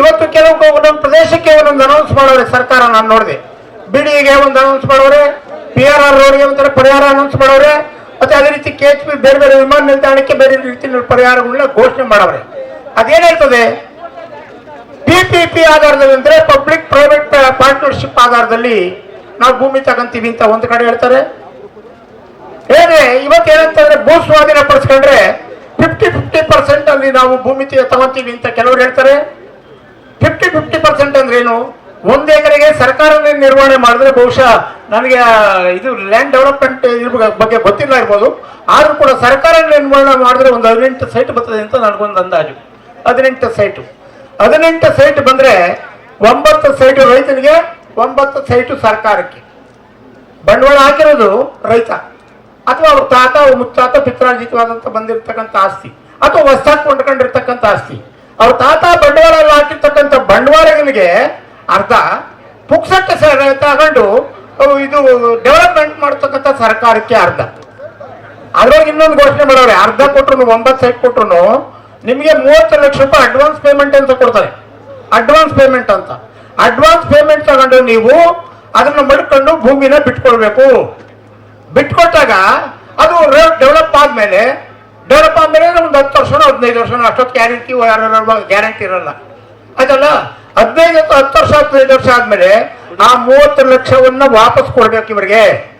ಇವತ್ತು ಕೆಲವು ಒಂದೊಂದು ಪ್ರದೇಶಕ್ಕೆ ಒಂದೊಂದು ಅನೌನ್ಸ್ ಮಾಡೋರೆ, ಸರ್ಕಾರ ನಾನು ನೋಡಿದೆ. ಬಿಡಿಗೆ ಒಂದು ಅನೌನ್ಸ್ ಮಾಡೋರೆ ಪಿ ಆರ್ ಆರ್ ರೋಡ್ಗೆ ಒಂಥರ ಪರಿಹಾರ ಅನೌನ್ಸ್ ಮಾಡೋರೆ, ಮತ್ತೆ ಅದೇ ರೀತಿ ಕೆ ಎಚ್ ಪಿ ಬೇರೆ ಬೇರೆ ವಿಮಾನ ನಿಲ್ದಾಣಕ್ಕೆ ಬೇರೆ ರೀತಿ ಪರಿಹಾರಗಳನ್ನ ಘೋಷಣೆ ಮಾಡವ್ರೆ. ಅದೇನಿರ್ತದೆ ಪಿ ಪಿ ಪಿ ಆಧಾರದಲ್ಲಿ ಅಂದ್ರೆ ಪಬ್ಲಿಕ್ ಪ್ರೈವೇಟ್ ಪಾರ್ಟ್ನರ್ಶಿಪ್ ಆಧಾರದಲ್ಲಿ ನಾವು ಭೂಮಿ ತಗೊಂತೀವಿ ಅಂತ ಒಂದು ಕಡೆ ಹೇಳ್ತಾರೆ. ಏನೇ, ಇವತ್ತು ಏನಂತಂದ್ರೆ ಭೂ ಸ್ವಾಧೀನ ಪಡಿಸ್ಕೊಂಡ್ರೆ ಫಿಫ್ಟಿ ಫಿಫ್ಟಿ ಪರ್ಸೆಂಟ್ ಅಲ್ಲಿ ನಾವು ಭೂಮಿ ತಗೊಂತೀವಿ ಅಂತ ಕೆಲವರು ಹೇಳ್ತಾರೆ. ಏನು? ಒಂದ್ ಎಕರೆಗೆ ಸರ್ಕಾರನೇ ನಿರ್ವಹಣೆ ಮಾಡಿದ್ರೆ ಬಹುಶಃ ನನಗೆ ಇದು ಲ್ಯಾಂಡ್ ಡೆವಲಪ್ಮೆಂಟ್ ಬಗ್ಗೆ ಗೊತ್ತಿಲ್ಲ ಇರ್ಬೋದು. ಆದ್ರೂ ಕೂಡ ಸರ್ಕಾರ ನಿರ್ವಹಣೆ ಮಾಡಿದ್ರೆ ಒಂದು ಹದಿನೆಂಟು ಸೈಟ್ ಬರ್ತದೆ ಅಂತ ನನಗೊಂದು ಅಂದಾಜು. ಹದಿನೆಂಟು ಸೈಟ್ ಹದಿನೆಂಟು ಸೈಟ್ ಬಂದ್ರೆ ಒಂಬತ್ತು ಸೈಟ್ ರೈತನಿಗೆ, ಒಂಬತ್ತು ಸೈಟು ಸರ್ಕಾರಕ್ಕೆ. ಬಂಡವಾಳ ಹಾಕಿರೋದು ರೈತ. ಅಥವಾ ಅವ್ರ ತಾತ ಮುತ್ತಾತ ಪಿತ್ರಾರ್ಜಿತವಾದಂತ ಬಂದಿರತಕ್ಕಂಥ ಆಸ್ತಿ. ಅಥವಾ ಹೊಸ ಕೊಂಡ್ಕೊಂಡಿರ್ತಕ್ಕಂಥ ಆಸ್ತಿ. ಅವ್ರ ತಾತ ಬಂಡವಾಳ ಎಲ್ಲ ಹಾಕಿರ್ತಕ್ಕಂಥ ಅರ್ಥ ಪುಕ್ಸಟ್ಟ ಸರ್ ತಗೊಂಡು ಇದು ಡೆವಲಪ್ಮೆಂಟ್ ಮಾಡ್ತಕ್ಕಂಥ ಸರ್ಕಾರಕ್ಕೆ ಅರ್ಧ. ಅದ್ರೊಳಗೆ ಇನ್ನೊಂದು ಘೋಷಣೆ ಮಾಡೋರೆ ಅರ್ಧ ಕೊಟ್ರು ಒಂಬತ್ತು ಸೈಟ್ ಕೊಟ್ರು ನಿಮಗೆ ಮೂವತ್ತು ಲಕ್ಷ ರೂಪಾಯಿ ಅಡ್ವಾನ್ಸ್ ಪೇಮೆಂಟ್ ಅಂತ ಕೊಡ್ತಾರೆ. ಅಡ್ವಾನ್ಸ್ ಪೇಮೆಂಟ್ ಅಂತ. ಅಡ್ವಾನ್ಸ್ ಪೇಮೆಂಟ್ ತಗೊಂಡು ನೀವು ಅದನ್ನ ಮಡ್ಕೊಂಡು ಭೂಮಿನ ಬಿಟ್ಕೊಳ್ಬೇಕು. ಬಿಟ್ಕೊಟ್ಟಾಗ ಅದು ಡೆವಲಪ್ ಆದ್ಮೇಲೆ ಡೆವಲಪ್ ಆದ್ಮೇಲೆ ಒಂದು ಹತ್ತು ವರ್ಷ ಹದಿನೈದು ವರ್ಷ ಅಷ್ಟೊತ್ತು ಗ್ಯಾರಂಟಿ ಗ್ಯಾರಂಟಿ ಇರಲ್ಲ. ಆಯ್ತಲ್ಲ? ಹದಿನೈದು ಹತ್ತು ವರ್ಷ ಹದಿನೈದು ವರ್ಷ ಆದ್ಮೇಲೆ ಆ ಮೂವತ್ತು ಲಕ್ಷವನ್ನ ವಾಪಸ್ ಕೊಡ್ಬೇಕು ಇವರಿಗೆ.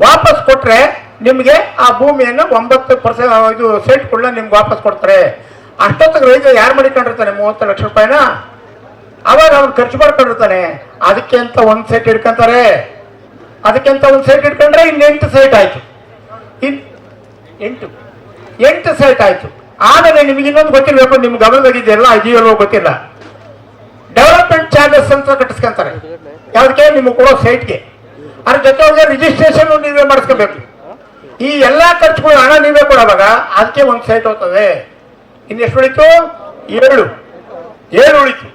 ವಾಪಸ್ ಕೊಟ್ರೆ ನಿಮ್ಗೆ ಆ ಭೂಮಿಯನ್ನು ಒಂಬತ್ತು ಪರ್ಸೆಂಟ್ ಇದು ಸೈಟ್ಗಳನ್ನ ನಿಮ್ಗೆ ವಾಪಸ್ ಕೊಡ್ತಾರೆ. ಅಷ್ಟೊತ್ತಿಗೆ ರೈತ ಯಾರು ಮಾಡಿಕೊಂಡಿರ್ತಾನೆ ಮೂವತ್ತು ಲಕ್ಷ ರೂಪಾಯಿನ? ಅವಾಗ ಅವ್ನು ಖರ್ಚು ಮಾಡ್ಕೊಂಡಿರ್ತಾನೆ. ಅದಕ್ಕೆ ಅಂತ ಒಂದ್ ಸೆಟ್ ಇಟ್ಕೊಂತಾರೆ. ಅದಕ್ಕೆ ಅಂತ ಒಂದ್ ಸೆಟ್ ಇಟ್ಕೊಂಡ್ರೆ ಎಂಟು ಸೈಟ್ ಆಯ್ತು. ಇನ್ ಎಂಟು. ಎಂಟು ಸೈಟ್ ಆಯ್ತು. ಆಮೇಲೆ ನಿಮ್ಗೆ ಇನ್ನೊಂದು ಗೊತ್ತಿರ್ಬೇಕು ನಿಮ್ ಗಮನದಾಗಿದೆಯಲ್ಲ ಇದೆಯಲ್ಲೋ ಗೊತ್ತಿಲ್ಲ. ಡೆವಲಪ್ಮೆಂಟ್ ಚಾರ್ಜಸ್ ಅಂತ ಕಟ್ಟಿಸ್ಕೊಂತಾರೆ. ಯಾವ್ದಕ್ಕೆ? ನಿಮ್ಗೆ ಕೊಡೋ ಸೈಟ್ಗೆ ಅದ್ರ ಜೊತೆ ರಿಜಿಸ್ಟ್ರೇಷನ್ ನೀವೇ ಮಾಡಿಸ್ಕೋಬೇಕು. ಈ ಎಲ್ಲಾ ಖರ್ಚುಗಳು ಹಣ ನೀವೇ ಕೊಡೋವಾಗ ಅದಕ್ಕೆ ಒಂದು ಸೈಟ್ ಹೋಗ್ತದೆ. ಇನ್ನೆಷ್ಟು ಉಳಿತು? ಏಳು. ಏಳು ಉಳಿತು.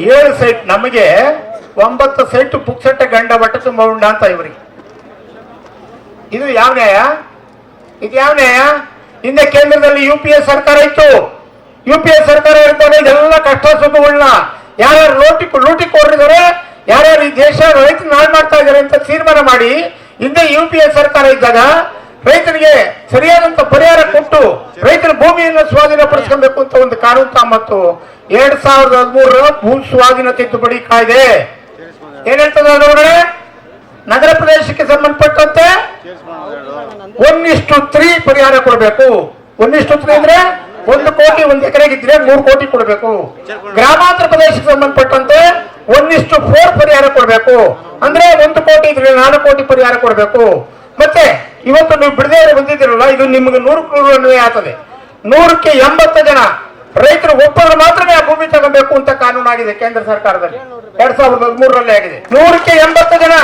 ಏಳು ಸೈಟ್ ನಮಗೆ ಒಂಬತ್ತು ಸೈಟ್ ಪುಕ್ಸಟ್ಟೆ ಗಂಡ ಬಟ್ಟ ತುಂಬ ಉಂಡ ಅಂತ ಇವರಿಗೆ. ಇದು ಯಾವ ನ್ಯಾಯ? ಇದು ಯಾವ ನ್ಯಾಯ? ಹಿಂದೆ ಕೇಂದ್ರದಲ್ಲಿ ಯು ಪಿ ಎ ಸರ್ಕಾರ ಇತ್ತು. ಯು ಪಿ ಎ ಸರ್ಕಾರ ಇರ್ತಾರೆ ಇದೆಲ್ಲ ಕಷ್ಟ ಸುಖಗಳನ್ನ ಯಾರ್ಯಾರು ಲೋಟಿ ಲೂಟಿ ಕೊಡ್ರಿದ್ದಾರೆ ಯಾರ್ಯಾರು ಈ ದೇಶ ರೈತರು ನಾಳೆ ಮಾಡ್ತಾ ಇದ್ದಾರೆ ಅಂತ ತೀರ್ಮಾನ ಮಾಡಿ ಹಿಂದೆ ಯು ಪಿ ಎ ಸರ್ಕಾರ ಇದ್ದಾಗ ರೈತರಿಗೆ ಸರಿಯಾದಂತ ಪರಿಹಾರ ಕೊಟ್ಟು ರೈತರ ಭೂಮಿಯನ್ನು ಸ್ವಾಧೀನಪಡಿಸ್ಕೊಬೇಕು ಅಂತ ಒಂದು ಕಾನೂನು ತಾಮತ್ತು ಎರಡ್ ಸಾವಿರದ ಹದಿಮೂರರ ಭೂ ಸ್ವಾಧೀನ ತಿದ್ದುಪಡಿ ಕಾಯ್ದೆ. ಏನ್ ಹೇಳ್ತದೆ ಅದರೊಳಗಡೆ ನಗರ ಪ್ರದೇಶಕ್ಕೆ ಸಂಬಂಧಪಟ್ಟಂತೆ ಒಂದಿಷ್ಟು ತ್ರೀ ಪರಿಹಾರ ಕೊಡಬೇಕು. ಒಂದಿಷ್ಟು ತ್ರೀ ಅಂದ್ರೆ ಒಂದು ಕೋಟಿ ಒಂದು ಎಕರೆಗೆ ಇದ್ರೆ ಮೂರು ಕೋಟಿ ಕೊಡಬೇಕು. ಗ್ರಾಮಾಂತರ ಪ್ರದೇಶಕ್ಕೆ ಸಂಬಂಧಪಟ್ಟಂತೆ ಒಂದಿಷ್ಟು ಫೋರ್ ಪರಿಹಾರ ಕೊಡಬೇಕು. ಅಂದ್ರೆ ಒಂದು ಕೋಟಿ ಇದ್ರೆ ನಾಲ್ಕು ಕೋಟಿ ಪರಿಹಾರ ಕೊಡಬೇಕು. ಮತ್ತೆ ಇವತ್ತು ನೀವು ಬಿಡದೆ ಬಂದಿದ್ದೀರಲ್ಲ, ಇದು ನಿಮ್ಗೆ ನೂರು ನೂರು ಅನ್ವಯ ಆಗ್ತದೆ. ನೂರಕ್ಕೆ ಎಂಬತ್ತು ಜನ ರೈತರು ಒಪ್ಪಂದ್ರೆ ಮಾತ್ರವೇ ಆ ಭೂಮಿ ತಗೋಬೇಕು ಅಂತ ಕಾನೂನಾಗಿದೆ ಕೇಂದ್ರ ಸರ್ಕಾರದಲ್ಲಿ. ಎರಡ್ ಸಾವಿರದ ಹದಿಮೂರರಲ್ಲಿ ಆಗಿದೆ. ನೂರಕ್ಕೆ ಎಂಬತ್ತು ಜನ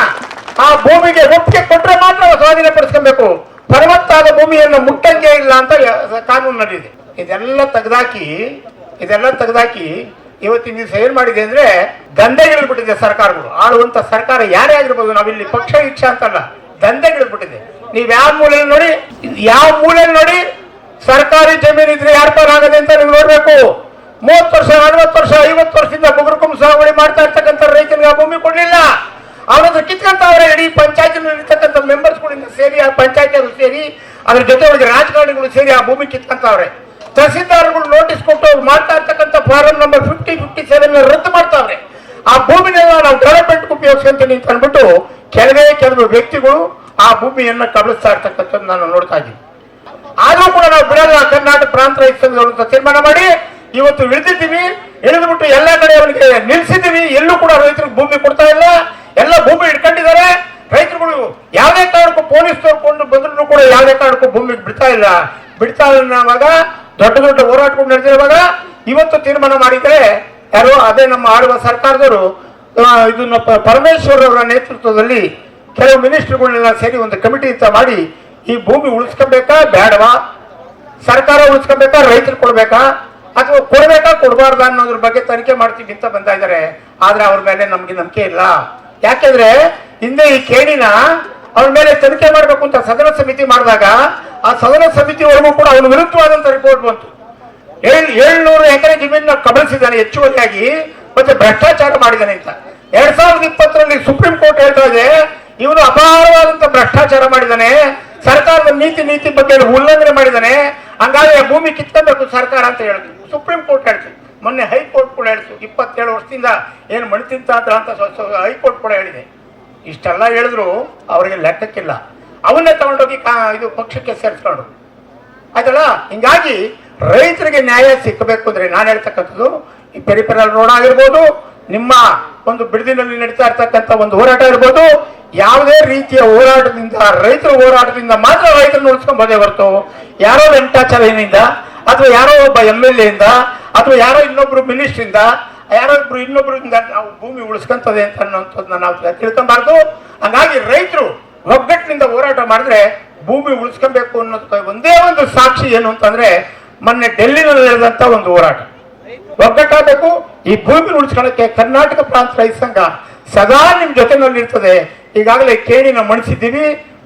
ಆ ಭೂಮಿಗೆ ಒಪ್ಪಿಗೆ ಕೊಟ್ಟರೆ ಮಾತ್ರ ಸ್ವಾಧೀನಪಡಿಸ್ಕೊಬೇಕು. ಫಲವತ್ತಾದ ಭೂಮಿಯನ್ನು ಮುಟ್ಟಂಗೆ ಇಲ್ಲ ಅಂತ ಕಾನೂನು ಕಾನೂನಿನಲ್ಲಿದೆ ಇದೆಲ್ಲ ತೆಗೆದಾಕಿ ಇದೆಲ್ಲ ತೆಗೆದಾಕಿ ಇವತ್ತಿನ ದಿವಸ ಏನ್ ಮಾಡಿದೆ ಅಂದ್ರೆ ದಂಧೆಗಿಳಿದ್ಬಿಟ್ಟಿದೆ ಸರ್ಕಾರಗಳು. ಆಳುವಂತ ಸರ್ಕಾರ ಯಾರೇ ಆಗಿರ್ಬೋದು, ನಾವಿಲ್ಲಿ ಪಕ್ಷ ಇಚ್ಛೆ ಅಂತಲ್ಲ, ದಂಧೆಗಿಳಿದ್ಬಿಟ್ಟಿದೆ. ನೀವ್ ಯಾವ ಮೂಲೆಯಲ್ಲಿ ನೋಡಿ, ಯಾವ ಮೂಲೆಯಲ್ಲಿ ನೋಡಿ, ಸರ್ಕಾರಿ ಜಮೀನು ಇದ್ರೆ ಯಾರ ಪಾಲ್ ಆಗದೆ ಅಂತ ನೀವು ನೋಡ್ಬೇಕು. ಮೂವತ್ತು ವರ್ಷ ಅರವತ್ತು ವರ್ಷ, ಐವತ್ತು ವರ್ಷದಿಂದ ಮುಗುರುಕುಂ ಸಾಗುವಳಿ ಮಾಡ್ತಾ ಇರ್ತಕ್ಕಂಥ ರೈತನಿಗೆ ಆ ಭೂಮಿ ಕೊಡ್ಲಿಲ್ಲ. ಅವನತ್ರ ಕಿತ್ಕೊಂತವ್ರೆ ಇಡೀ ಪಂಚಾಯತಿನಲ್ಲಿ ಇರ್ತಕ್ಕಂಥ ಮೆಂಬರ್ಸ್ಗಳಿಂದ ಸೇರಿ, ಆ ಪಂಚಾಯತಿಯವರು ಸೇರಿ, ಅದ್ರ ಜೊತೆ ಒಳಗೆ ರಾಜಕಾರಣಿಗಳು ಸೇರಿ ಆ ಭೂಮಿ ಕಿತ್ಕೊಂತವ್ರೆ ತಹಸೀಲ್ದಾರ್ಗಳು ನೋಟಿಸ್ ಕೊಟ್ಟು ಅವ್ರು ಮಾಡ್ತಾ ಇರ್ತಕ್ಕಂಥ form number fifty fifty seven ರದ್ದು ಮಾಡ್ತಾವ್ರೆ ಆ ಭೂಮಿನೆಲ್ಲ ನಾವು ಡೆವಲಪ್ಮೆಂಟ್ ಉಪಯೋಗಿಸ್ಕೊಂತೀನಿ ಅಂತ ಅಂದ್ಬಿಟ್ಟು ಕೆಲವೇ ಕೆಲವು ವ್ಯಕ್ತಿಗಳು ಆ ಭೂಮಿಯನ್ನ ಕಬಳಿಸ್ತಾ ಇರ್ತಕ್ಕಂಥದ್ದು ನಾನು ನೋಡ್ತಾ ಇದ್ದೀನಿ. ಆದರೂ ಕೂಡ ನಾವು ಬಿಡಲ್ಲ, ಕರ್ನಾಟಕ ಪ್ರಾಂತ ರೈತ ತೀರ್ಮಾನ ಮಾಡಿ ಇವತ್ತು ಇಳಿದಿದ್ದೀವಿ, ಇಳಿದ್ಬಿಟ್ಟು ಎಲ್ಲ ಕಡೆ ಅವರಿಗೆ ನಿಲ್ಸಿದ್ದೀವಿ, ಎಲ್ಲೂ ಕೂಡ ರೈತರಿಗೆ ಭೂಮಿ ಕೊಡ್ತಾ ಇಲ್ಲ, ಎಲ್ಲ ಭೂಮಿ ಇಟ್ಕೊಂಡಿದ್ದಾರೆ. ರೈತರುಗಳು ಯಾವುದೇ ಕಾರಣಕ್ಕೂ ಪೊಲೀಸ್ ತೋರ್ಕೊಂಡು ಬಂದ್ರು ಕೂಡ ಯಾವುದೇ ಕಾರಣಕ್ಕೂ ಭೂಮಿ ಬಿಡ್ತಾ ಇಲ್ಲ. ಬಿಡ್ತಾ ಇಲ್ಲ ಅನ್ನೋವಾಗ ದೊಡ್ಡ ದೊಡ್ಡ ಹೋರಾಟಗಳು ನಡೆದಿರುವಾಗ ಇವತ್ತು ತೀರ್ಮಾನ ಮಾಡಿದ್ರೆ ಯಾರು ಅದೇ ನಮ್ಮ ಆಳುವ ಸರ್ಕಾರದವರು ಇದನ್ನ ಪರಮೇಶ್ವರ್ ಅವರ ನೇತೃತ್ವದಲ್ಲಿ ಕೆಲವು ಮಿನಿಸ್ಟರ್ಗಳನ್ನೆಲ್ಲ ಸೇರಿ ಒಂದು ಕಮಿಟಿ ಅಂತ ಮಾಡಿ ಈ ಭೂಮಿ ಉಳಿಸ್ಕೊಬೇಕಾ, ಬೇಡವಾ? ಸರ್ಕಾರ ಉಳಿಸ್ಕೊಬೇಕಾ, ರೈತರು ಕೊಡಬೇಕಾ? ಅಥವಾ ಕೊಡ್ಬೇಕಾ, ಕೊಡಬಾರ್ದಾ ಅನ್ನೋದ್ರ ಬಗ್ಗೆ ತನಿಖೆ ಮಾಡ್ತೀವಿ ಅಂತ ಬಂದ ಇದ್ದಾರೆ ಆದ್ರೆ ಅವ್ರ ಮೇಲೆ ನಮ್ಗೆ ನಂಬಿಕೆ ಇಲ್ಲ. ಯಾಕೆಂದ್ರೆ ಹಿಂದೆ ಈ ಕೇಣಿನ ಅವ್ರ ಮೇಲೆ ತನಿಖೆ ಮಾಡಬೇಕು ಅಂತ ಸದನ ಸಮಿತಿ ಮಾಡಿದಾಗ, ಆ ಸದನ ಸಮಿತಿವರೆಗೂ ಕೂಡ ಅವನ ವಿರುದ್ಧವಾದಂತ ರಿಪೋರ್ಟ್ ಬಂತು. ಏಳ್, ಏಳ್ನೂರು ಎಕರೆ ಜಮೀನ ಕಬಳಿಸಿದ್ದಾನೆ ಹೆಚ್ಚುವರಿಯಾಗಿ, ಮತ್ತೆ ಭ್ರಷ್ಟಾಚಾರ ಮಾಡಿದ್ದಾನೆ ಅಂತ. ಎರಡ್ ಸಾವಿರದ ಇಪ್ಪತ್ತರಲ್ಲಿ ಸುಪ್ರೀಂ ಕೋರ್ಟ್ ಹೇಳ್ತಾ ಇದೆ, ಇವನು ಅಪಾರವಾದಂತ ಭ್ರಷ್ಟಾಚಾರ ಮಾಡಿದ್ದಾನೆ, ಸರ್ಕಾರದ ನೀತಿ ನೀತಿ ಬಗ್ಗೆ ಉಲ್ಲಂಘನೆ ಮಾಡಿದ್ದಾನೆ, ಹಂಗಾಗಿ ಭೂಮಿ ಕಿತ್ಕೋಬೇಕು ಸರ್ಕಾರ ಅಂತ ಹೇಳಿದ್ರು ಸುಪ್ರೀಂ ಕೋರ್ಟ್ ಹೇಳ್ತು. ಮೊನ್ನೆ ಹೈಕೋರ್ಟ್ ಕೂಡ ಹೇಳ್ತು. ಇಪ್ಪತ್ತೇಳು ವರ್ಷದಿಂದ ಏನು ಮಣಿ ತಿಂತ ಅಂತ ಹೈಕೋರ್ಟ್ ಕೂಡ ಹೇಳಿದೆ. ಇಷ್ಟೆಲ್ಲ ಹೇಳಿದ್ರು ಅವರಿಗೆ ಲೆಕ್ಕಕ್ಕಿಲ್ಲ. ಅವನ್ನೇ ತಗೊಂಡೋಗಿ ಕಾ ಇದು ಪಕ್ಷಕ್ಕೆ ಸೇರಿಸ್ಕೊಂಡು. ಆಯ್ತಲ್ಲ? ಹಿಂಗಾಗಿ ರೈತರಿಗೆ ನ್ಯಾಯ ಸಿಕ್ಕಬೇಕು ಅಂದ್ರೆ ನಾನು ಹೇಳ್ತಕ್ಕಂಥದ್ದು, ಈ ಪೆರಿಪೆರಲ್ ರೋಡ್ ಆಗಿರ್ಬೋದು, ನಿಮ್ಮ ಒಂದು ಬಿಡದಿನಲ್ಲಿ ನಡೀತಾ ಇರ್ತಕ್ಕಂಥ ಒಂದು ಹೋರಾಟ ಇರ್ಬೋದು ಯಾವುದೇ ರೀತಿಯ ಹೋರಾಟದಿಂದ, ರೈತರ ಹೋರಾಟದಿಂದ ಮಾತ್ರ ರೈತರನ್ನು ಉಳಿಸ್ಕೊಂಬೋದೇ ಹೊರತು, ಯಾರೋ ವೆಂಕಟಾಚಾರ್ಯನಿಂದ ಅಥವಾ ಯಾರೋ ಒಬ್ಬ ಎಂ ಎಲ್ ಎಯಿಂದ ಅಥವಾ ಯಾರೋ ಇನ್ನೊಬ್ರು ಮಿನಿಸ್ಟ್ರಿಂದ ಯಾರೋ ಇನ್ನೊಬ್ರು ನಾವು ಭೂಮಿ ಉಳಿಸ್ಕೊಂತದೆ ಅಂತ ಅನ್ನೋಂಥದ್ದನ್ನ ನಾವು ತಿಳ್ಕೊಬಾರ್ದು. ಹಂಗಾಗಿ ರೈತರು ಒಗ್ಗಟ್ಟಿನಿಂದ ಹೋರಾಟ ಮಾಡಿದ್ರೆ ಭೂಮಿ ಉಳಿಸ್ಕೊಬೇಕು ಅನ್ನೋದಕ್ಕೆ ಒಂದೇ ಒಂದು ಸಾಕ್ಷಿ ಏನು ಅಂತಂದ್ರೆ ಮೊನ್ನೆ ಡೆಲ್ಲಿನಲ್ಲಿ ನಡೆದಂತ ಒಂದು ಹೋರಾಟ. ಒಗ್ಗಟ್ಟಾಗಬೇಕು, ಈ ಭೂಮಿ ಉಳಿಸ್ಕೊಳ್ಳಕ್ಕೆ ಕರ್ನಾಟಕ ಪ್ರಾಂತ ರೈತ ಸಂಘ ಸದಾ ನಿಮ್ ಜೊತೆನಲ್ಲಿ ಇರ್ತದೆ. ಈಗಾಗಲೇ ಕೇಣಿನ ಮಣಿಸಿದ್ದೀವಿ,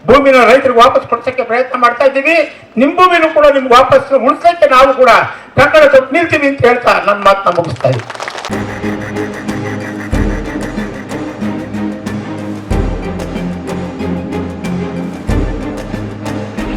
ಭೂಮಿನ ರೈತರಿಗೆ ವಾಪಸ್ ಕೊಡ್ಸಕ್ಕೆ ಪ್ರಯತ್ನ ಮಾಡ್ತಾ ಇದ್ದೀವಿ. ನಿಮ್ ಭೂಮಿನೂ ಕೂಡ ನಿಮ್ಗೆ ವಾಪಸ್ ಉಳಿಸಕ್ಕೆ ನಾವು ಕೂಡ ಕಂಕಣ ತೊಟ್ಟು ನಿಲ್ತೀವಿ ಅಂತ ಹೇಳ್ತಾ ನನ್ನ ಮಾತನ್ನ ಮುಗಿಸ್ತಾ ಇದ್ದೀನಿ